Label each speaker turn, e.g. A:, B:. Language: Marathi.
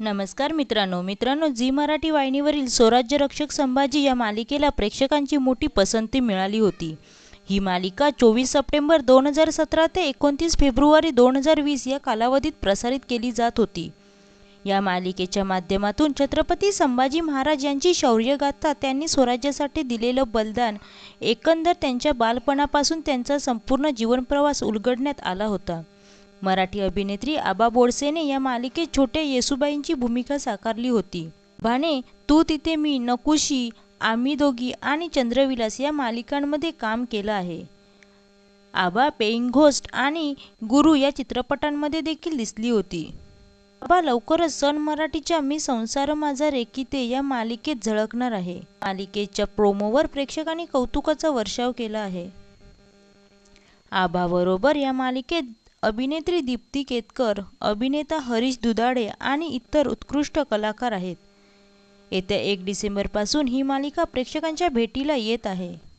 A: नमस्कार मित्रांनो मित्रांनो झी मराठी वाहिनीवरील स्वराज्य रक्षक संभाजी या मालिकेला प्रेक्षकांची मोठी पसंती मिळाली होती. ही मालिका चोवीस सप्टेंबर दोन हजार सतरा ते एकोणतीस फेब्रुवारी दोन हजार वीस या कालावधीत प्रसारित केली जात होती. या मालिकेच्या माध्यमातून छत्रपती संभाजी महाराज यांची शौर्यगाथा त्यांनी स्वराज्यासाठी दिलेलं बलिदान एकंदर त्यांच्या बालपणापासून त्यांचा संपूर्ण जीवनप्रवास उलगडण्यात आला होता. मराठी अभिनेत्री आबा बोडसेने या मालिकेत छोट्या येसुबाईंची भूमिका साकारली होती. भाने तू तिथे मी नकुशी आम्ही दोघी आणि चंद्रविलास या मालिकांमध्ये काम केलं आहे. आबा पेईंग घोस्ट आणि गुरु या चित्रपटांमध्ये देखील दिसली होती. आबा लवकरच सन मराठीच्या मी संसार माझा रेकिते या मालिकेत झळकणार आहे. मालिकेच्या प्रोमोवर प्रेक्षकांनी कौतुकाचा वर्षाव केला आहे. आबाबरोबर या मालिकेत अभिनेत्री दीप्ती केतकर अभिनेता हरीश दुधाडे आणि इतर उत्कृष्ट कलाकार आहेत. येत्या एक डिसेंबरपासून ही मालिका प्रेक्षकांच्या भेटीला येत आहे.